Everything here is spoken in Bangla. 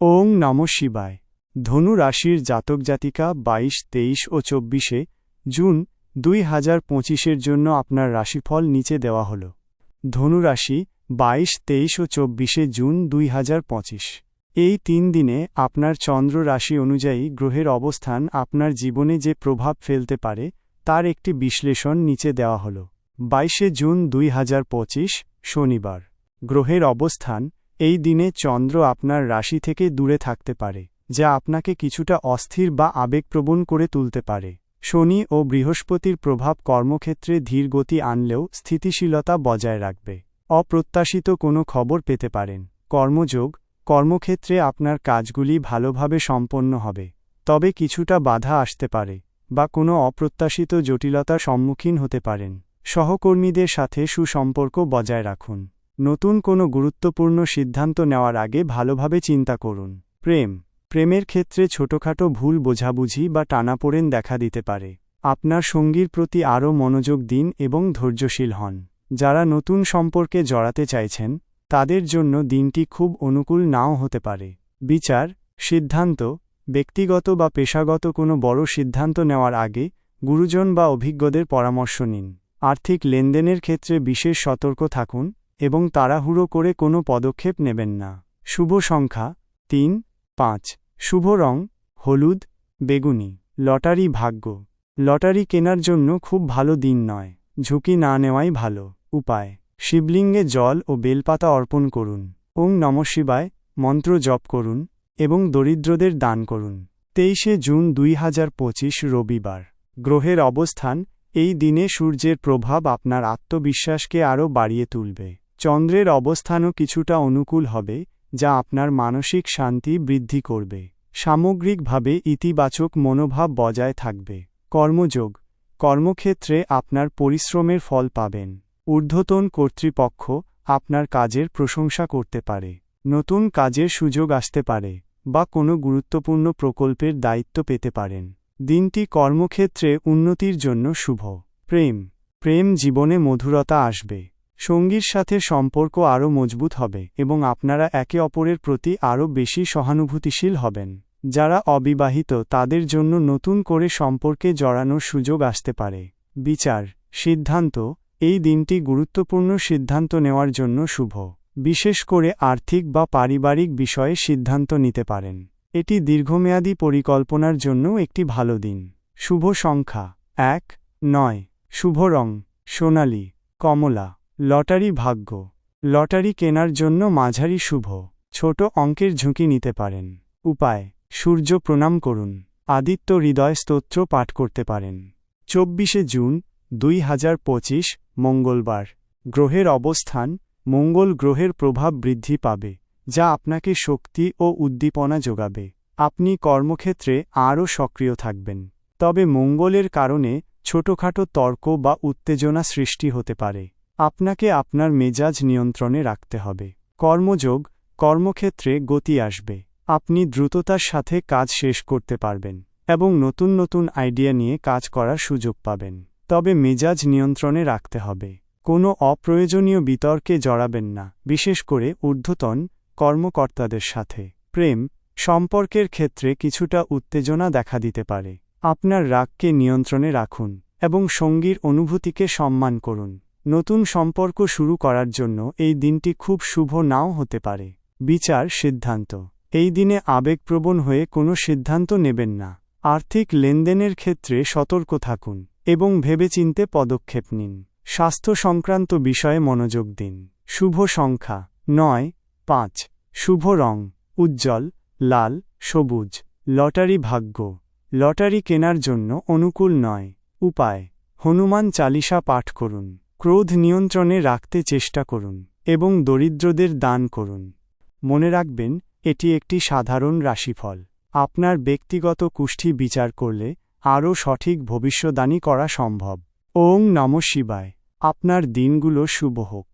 ওং নম শিবায়। ধনু রাশির জাতক জাতিকা বাইশ, তেইশ ও চব্বিশে জুন দুই হাজার পঁচিশের জন্য আপনার রাশিফল নিচে দেওয়া হল। ধনুরাশি বাইশ, তেইশ ও চব্বিশে জুন দুই হাজার পঁচিশ। এই তিন দিনে আপনার চন্দ্র রাশি অনুযায়ী গ্রহের অবস্থান আপনার জীবনে যে প্রভাব ফেলতে পারে তার একটি বিশ্লেষণ নিচে দেওয়া হল। বাইশে জুন দুই হাজার পঁচিশ, শনিবার। গ্রহের অবস্থান এই দিনে চন্দ্র আপনার রাশি থেকে দূরে থাকতে পারে, যা আপনাকে কিছুটা অস্থির বা আবেগপ্রবণ করে তুলতে পারে। শনি ও বৃহস্পতির প্রভাব কর্মক্ষেত্রে ধীর গতি আনলেও স্থিতিশীলতা বজায় রাখবে। অপ্রত্যাশিত কোনো খবর পেতে পারেন। কর্মযোগ, কর্মক্ষেত্রে আপনার কাজগুলি ভালোভাবে সম্পন্ন হবে, তবে কিছুটা বাধা আসতে পারে বা কোনো অপ্রত্যাশিত জটিলতার সম্মুখীন হতে পারেন। সহকর্মীদের সাথে সুসম্পর্ক বজায় রাখুন। নতুন কোনো গুরুত্বপূর্ণ সিদ্ধান্ত নেওয়ার আগে ভালোভাবে চিন্তা করুন। প্রেম। প্রেমের ক্ষেত্রে ছোটখাটো ভুল বোঝাবুঝি বা টানাপোড়েন দেখা দিতে পারে। আপনার সঙ্গীর প্রতি আরও মনোযোগ দিন এবং ধৈর্যশীল হন। যারা নতুন সম্পর্কে জড়াতে চাইছেন, তাদের জন্য দিনটি খুব অনুকূল নাও হতে পারে। বিচার। সিদ্ধান্ত। ব্যক্তিগত বা পেশাগত কোনো বড় সিদ্ধান্ত নেওয়ার আগে গুরুজন বা অভিজ্ঞদের পরামর্শ নিন। আর্থিক লেনদেনের ক্ষেত্রে বিশেষ সতর্ক থাকুন। এবং তাড়াহুড়ো করে কোনো পদক্ষেপ নেবেন না। শুভ সংখ্যা, তিন, পাঁচ। শুভ রং, হলুদ, বেগুনি। লটারি ভাগ্য। লটারি কেনার জন্য খুব ভালো দিন নয়। ঝুঁকি না নেওয়াই ভালো। উপায়। শিবলিঙ্গে জল ও বেলপাতা অর্পণ করুন। ওং নম শিবায়। মন্ত্র জপ করুন এবং দরিদ্রদের দান করুন। তেইশে জুন দুই হাজার পঁচিশ রবিবার। গ্রহের অবস্থান। এই দিনে সূর্যের প্রভাব আপনার আত্মবিশ্বাসকে আরও বাড়িয়ে তুলবে। চন্দ্রের অবস্থানও কিছুটা অনুকূল হবে, যা আপনার মানসিক শান্তি বৃদ্ধি করবে। সামগ্রিকভাবে ইতিবাচক মনোভাব বজায় থাকবে। কর্মযোগ। কর্মক্ষেত্রে আপনার পরিশ্রমের ফল পাবেন। ঊর্ধ্বতন কর্তৃপক্ষ আপনার কাজের প্রশংসা করতে পারে। নতুন কাজের সুযোগ আসতে পারে বা কোনো গুরুত্বপূর্ণ প্রকল্পের দায়িত্ব পেতে পারেন। দিনটি কর্মক্ষেত্রে উন্নতির জন্য শুভ। প্রেম। প্রেম জীবনে মধুরতা আসবে। সঙ্গীর সাথে সম্পর্ক আরও মজবুত হবে এবং আপনারা একে অপরের প্রতি আরও বেশি সহানুভূতিশীল হবেন। যারা অবিবাহিত, তাদের জন্য নতুন করে সম্পর্কে জড়ানোর সুযোগ আসতে পারে। বিচার, সিদ্ধান্ত, এই দিনটি গুরুত্বপূর্ণ সিদ্ধান্ত নেওয়ার জন্য শুভ। বিশেষ করে আর্থিক বা পারিবারিক বিষয়ে সিদ্ধান্ত নিতে পারেন। এটি দীর্ঘমেয়াদী পরিকল্পনার জন্য একটি ভালো দিন। শুভ সংখ্যা, এক, নয়। শুভ রং, সোনালি, কমলা। লটারি ভাগ্য। লটারি কেনার জন্য মাঝারি শুভ। ছোট অঙ্কের ঝুঁকি নিতে পারেন। উপায়, সূর্য প্রণাম করুন। আদিত্য হৃদয় স্তোত্র পাঠ করতে পারেন। চব্বিশে জুন, দুই হাজার পঁচিশ, মঙ্গলবার। গ্রহের অবস্থান, মঙ্গল গ্রহের প্রভাব বৃদ্ধি পাবে, যা আপনাকে শক্তি ও উদ্দীপনা যোগাবে। আপনি কর্মক্ষেত্রে আরও সক্রিয় থাকবেন। তবে মঙ্গলের কারণে ছোটখাটো তর্ক বা উত্তেজনা সৃষ্টি হতে পারে। আপনাকে আপনার মেজাজ নিয়ন্ত্রণে রাখতে হবে। কর্মযোগ, কর্মক্ষেত্রে গতি আসবে। আপনি দ্রুততার সাথে কাজ শেষ করতে পারবেন এবং নতুন নতুন আইডিয়া নিয়ে কাজ করার সুযোগ পাবেন। তবে মেজাজ নিয়ন্ত্রণে রাখতে হবে। কোনো অপ্রয়োজনীয় বিতর্কে জড়াবেন না, বিশেষ করে ঊর্ধ্বতন কর্মকর্তাদের সাথে। প্রেম, সম্পর্কের ক্ষেত্রে কিছুটা উত্তেজনা দেখা দিতে পারে। আপনার রাগকে নিয়ন্ত্রণে রাখুন এবং সঙ্গীর অনুভূতিকে সম্মান করুন। নতুন সম্পর্ক শুরু করার জন্য এই দিনটি খুব শুভ নাও হতে পারে। বিচার সিদ্ধান্ত। এই দিনে আবেগপ্রবণ হয়ে কোনো সিদ্ধান্ত নেবেন না। আর্থিক লেনদেনের ক্ষেত্রে সতর্ক থাকুন এবং ভেবেচিন্তে পদক্ষেপ নিন। স্বাস্থ্য সংক্রান্ত বিষয়ে মনোযোগ দিন। শুভ সংখ্যা। নয়, পাঁচ। শুভ রং। উজ্জ্বল, লাল, সবুজ। লটারি ভাগ্য। লটারি কেনার জন্য অনুকূল নয়। উপায়। হনুমান চালিসা পাঠ করুন। ক্রোধ নিয়ন্ত্রণে রাখতে চেষ্টা করুন এবং দরিদ্রদের দান করুন। মনে রাখবেন, এটি একটি সাধারণ রাশিফল। আপনার ব্যক্তিগত কুষ্ঠি বিচার করলে আরও সঠিক ভবিষ্যদানী করা সম্ভব। ওং নম শিবায়। আপনার দিনগুলো শুভ হোক।